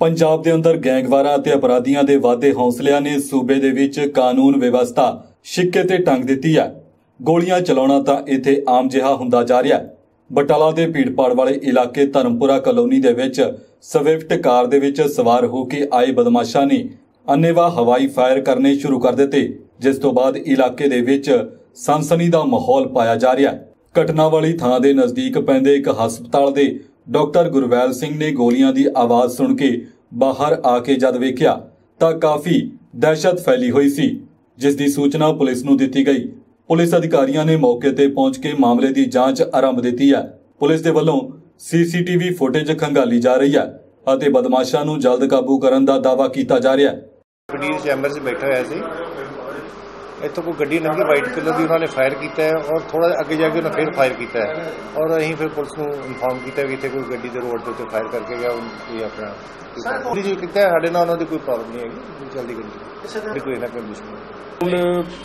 ਪੰਜਾਬ ਦੇ ਅੰਦਰ ਗੈਂਗਵਾਰਾਂ ਅਤੇ ਅਪਰਾਧੀਆਂ ਦੇ ਵਾਧੇ ਹੌਸਲਿਆਂ ਨੇ ਸੂਬੇ ਦੇ ਵਿੱਚ ਕਾਨੂੰਨ ਵਿਵਸਥਾ ਸਿੱਕੇ ਤੇ ਟੰਗ ਦਿੱਤੀ ਹੈ। ਗੋਲੀਆਂ ਚਲਾਉਣਾ ਤਾਂ ਇੱਥੇ ਆਮ ਜਿਹਾ ਹੁੰਦਾ ਜਾ ਰਿਹਾ ਹੈ। ਬਟਾਲਾ ਦੇ ਭੀੜਪਾੜ ਵਾਲੇ ਇਲਾਕੇ ਧਰਮਪੁਰਾ ਕਲੋਨੀ ਦੇ ਵਿੱਚ ਸਵਿਫਟ ਕਾਰ ਦੇ ਵਿੱਚ ਸਵਾਰ ਹੋ ਕੇ ਆਏ ਬਦਮਾਸ਼ਾਂ ਨੇ ਅੰਨੇਵਾਹ ਹਵਾਈ ਫਾਇਰ ਕਰਨੇ ਸ਼ੁਰੂ ਕਰ ਦਿੱਤੇ, ਜਿਸ ਤੋਂ ਬਾਅਦ ਇਲਾਕੇ ਦੇ ਵਿੱਚ ਸਨਸਨੀ ਦਾ ਮਾਹੌਲ ਪਾਇਆ ਜਾ ਰਿਹਾ ਹੈ। ਘਟਨਾ ਵਾਲੀ ਥਾਂ ਦੇ ਨਜ਼ਦੀਕ ਪੈਂਦੇ ਇੱਕ ਹਸਪਤਾਲ ਦੇ ਡਾਕਟਰ ਗੁਰਵੈਲ ਸਿੰਘ ਨੇ ਗੋਲੀਆਂ ਦੀ ਆਵਾਜ਼ ਸੁਣ ਕੇ ਬਾਹਰ ਆ ਕੇ ਜਦ ਵੇਖਿਆ ਤਾਂ ਕਾਫੀ ਦਹਿਸ਼ਤ ਫੈਲੀ ਹੋਈ ਸੀ, ਜਿਸ ਦੀ ਸੂਚਨਾ ਪੁਲਿਸ ਨੂੰ ਦਿੱਤੀ ਗਈ। ਪੁਲਿਸ ਅਧਿਕਾਰੀਆਂ ਨੇ ਮੌਕੇ ਤੇ ਪਹੁੰਚ ਕੇ ਮਾਮਲੇ ਦੀ ਜਾਂਚ ਆਰੰਭ ਦਿੱਤੀ ਹੈ। ਪੁਲਿਸ ਦੇ ਵੱਲੋਂ ਸੀਸੀਟੀਵੀ ਫੁਟੇਜ ਖੰਗਾਲੀ ਜਾ ਰਹੀ ਹੈ ਅਤੇ ਬਦਮਾਸ਼ਾਂ ਨੂੰ ਜਲਦ ਕਾਬੂ ਕਰਨ ਦਾ ਦਾਅਵਾ ਕੀਤਾ ਜਾ ਰਿਹਾ ਹੈ। ਪਨੀਰ ਚੈਂਬਰ 'ਚ ਬੈਠਾ ਹੋਇਆ ਸੀ। ਇੱਥੋਂ ਕੋਈ ਗੱਡੀ ਲੰਘੀ ਵਾਈਟ ਕਲਰ ਦੀ ਉਹਨਾਂ ਨੇ ਫਾਇਰ ਕੀਤਾ ਹੈ ਔਰ ਥੋੜਾ ਅੱਗੇ ਜਾ ਕੇ ਉਹਨਾਂ ਫਿਰ ਫਾਇਰ ਕੀਤਾ ਹੈ। ਔਰ ਅਸੀਂ ਫਿਰ ਪੁਲਿਸ ਨੂੰ ਇਨਫਾਰਮ ਕੀਤਾ ਕਿ ਇੱਥੇ ਕੋਈ ਗੱਡੀ ਦੇ ਰੋਡ ਦੇ ਉੱਤੇ ਫਾਇਰ ਕਰਕੇ ਗਿਆ ਇਹ ਆਪਣਾ ਪੁਲਿਸ ਜੀ ਕੀਤਾ ਸਾਡੇ ਨਾਲ ਉਹਨਾਂ ਦੀ ਕੋਈ ਪ੍ਰੋਬਲਮ ਨਹੀਂ ਹੈਗੀ ਜਲਦੀ ਗੱਡੀ ਕੋਈ ਨਾ ਕੋਈ ਦੁਸ਼ਮਣ ਹੁਣ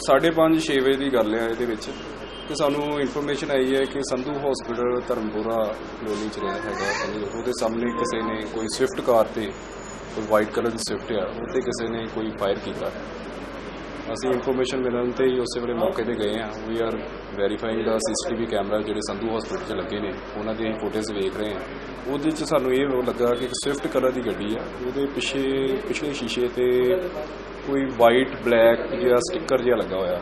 5:30 6 ਵਜੇ ਦੀ ਗੱਲ ਹੈ ਇਹਦੇ ਵਿੱਚ ਤੇ ਸਾਨੂੰ ਇਨਫੋਰਮੇਸ਼ਨ ਆਈ ਹੈ ਕਿ ਸੰਧੂ ਹਸਪੀਟਲ ਧਰਮਪੁਰਾ ਕਲੋਨੀ ਚ ਰਿਹਾ ਹੈਗਾ ਉਹਦੇ ਸਾਹਮਣੇ ਕਿਸੇ ਨੇ ਕੋਈ ਸਵਿਫਟ ਕਾਰ ਤੇ ਕੋਈ ਵਾਈਟ ਕਲਰ ਦੀ ਸਵਿਫਟ ਆ ਉੱਤੇ ਕਿਸੇ ਨੇ ਕੋਈ ਫਾਇਰ ਕੀਤਾ। ਅਸੀਂ ਇਨਫੋਰਮੇਸ਼ਨ ਮਿਲਣ ਤੇ ਹੀ ਉਸੇ ਵੇਲੇ ਮੌਕੇ ਤੇ ਗਏ ਆ ਵੀ ਆਰ ਵੈਰੀਫਾਈਂਗ ਦਾ ਸੀਸੀਟੀਵੀ ਕੈਮਰਾ ਜਿਹੜੇ ਸੰਧੂ ਹਸਪੀਟਲ 'ਚ ਲੱਗੇ ਨੇ, ਉਹਨਾਂ ਦੀ ਅਸੀਂ ਫੁਟੇਜ ਵੇਖ ਰਹੇ ਆ ਉਹਦੇ 'ਚ ਸਾਨੂੰ ਇਹ ਲੱਗਾ ਕਿ ਇੱਕ ਸਵਿਫਟ ਕਲਰ ਦੀ ਗੱਡੀ ਆ। ਉਹਦੇ ਪਿੱਛੇ, ਪਿਛਲੇ ਸ਼ੀਸ਼ੇ ਤੇ ਕੋਈ ਵਾਈਟ ਬਲੈਕ ਜਿਹਾ ਸਟicker ਜਿਹਾ ਲੱਗਾ ਹੋਇਆ।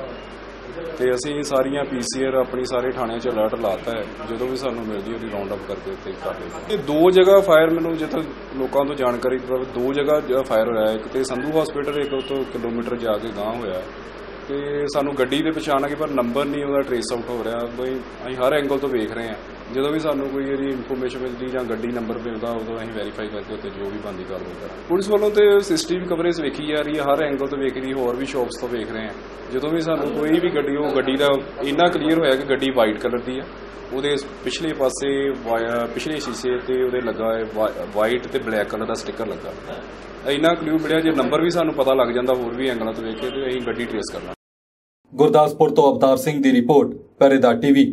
ਤੇ ਅਸੀਂ ਸਾਰੀਆਂ ਪੀਸੀਆਰ ਆਪਣੀ ਸਾਰੇ ਥਾਣਿਆਂ 'ਚ ਅਲਰਟ ਲਾਤਾ ਹੈ। ਜਦੋਂ ਵੀ ਸਾਨੂੰ ਮਿਲਦੀ ਉਹਦੀ ਰਾਉਂਡ ਅਪ ਕਰਕੇ ਉੱਤੇ ਕਰ ਲਈਦਾ ਇਹ ਦੋ ਜਗ੍ਹਾ ਫਾਇਰ ਮੈਨੂੰ ਜਿੱਥੇ ਲੋਕਾਂ ਤੋਂ ਜਾਣਕਾਰੀ ਪ੍ਰਾਪਤ ਦੋ ਜਗ੍ਹਾ ਜਿਹੜਾ ਫਾਇਰ ਹੋਇਆ ਇੱਕ ਤੇ ਸੰਧੂ ਹਸਪੀਟਲ ਇੱਕ ਤੋਂ ਕਿਲੋਮੀਟਰ ਜਾ ਕੇ ਗਾਂਹ ਹੋਇਆ ਤੇ ਸਾਨੂੰ ਗੱਡੀ ਦੇ ਪਛਾਣ ਆ ਗਈ, ਪਰ ਨੰਬਰ ਨਹੀਂ ਉਹਦਾ ਟ੍ਰੇਸ ਆਊਟ ਹੋ ਰਿਹਾ। ਬਈ ਅਸੀਂ ਹਰ ਐਂਗਲ ਤੋਂ ਵੇਖ ਰਹੇ ਹਾਂ। ਜਦੋਂ ਵੀ ਸਾਨੂੰ ਕੋਈ ਇਹਦੀ ਇਨਫੋਰਮੇਸ਼ਨ ਮਿਲਦੀ ਜਾਂ ਗੱਡੀ ਨੰਬਰ ਮਿਲਦਾ, ਉਦੋਂ ਅਸੀਂ ਵੈਰੀਫਾਈ ਕਰਕੇ ਉੱਤੇ ਜੋ ਵੀ ਬੰਦੀ ਕਾਰਵਾਈ ਕਰਾਂਗੇ। ਪੁਲਿਸ ਵੱਲੋਂ ਤੇ ਸੀਸੀਟੀਵੀ ਕਵਰੇਜ ਵੇਖੀ ਜਾ ਰਹੀ ਹੈ, ਹਰ ਐਂਗਲ ਤੋਂ ਵੇਖ ਰਹੀ, ਹੋਰ ਵੀ ਸ਼ਾਪਸ ਤੋਂ ਵੇਖ ਰਹੇ ਹਾਂ। ਜਦੋਂ ਵੀ ਸਾਨੂੰ ਕੋਈ ਵੀ ਗੱਡੀ, ਉਹ ਗੱਡੀ ਦਾ ਇੰਨਾ ਕਲੀਅਰ ਹੋਇਆ ਕਿ ਗੱਡੀ ਵਾਈਟ ਕਲਰ ਦੀ ਆ ਉਹਦੇ ਪਿਛਲੇ ਪਾਸੇ ਪਿਛਲੇ ਸ਼ੀਸ਼ੇ ਤੇ ਉਹਦੇ ਲੱਗਾ ਹੈ ਵਾਈਟ ਤੇ ਬਲੈਕ ਕਲਰ ਦਾ ਸਟicker ਲੱਗਾ। ਇੰਨਾ ਕਲਿਊ ਮਿਲਿਆ, ਜੇ ਨੰਬਰ ਵੀ ਸਾਨੂੰ ਪਤਾ ਲੱਗ ਜਾਂਦਾ ਹੋਰ ਵੀ ਐਂਗਲਾਂ ਤੋਂ ਵੇਖ ਕੇ, ਤੇ ਅਸੀਂ ਗੱਡੀ ਟ੍ਰੇਸ ਕਰਨਾ ਗੁਰਦਾਸਪੁਰ ਤੋਂ ਅਵਤਾਰ ਸਿੰਘ ਦੀ ਰਿਪੋਰਟ ਪਹਿਰੇਦਾਰ ਟੀਵੀ।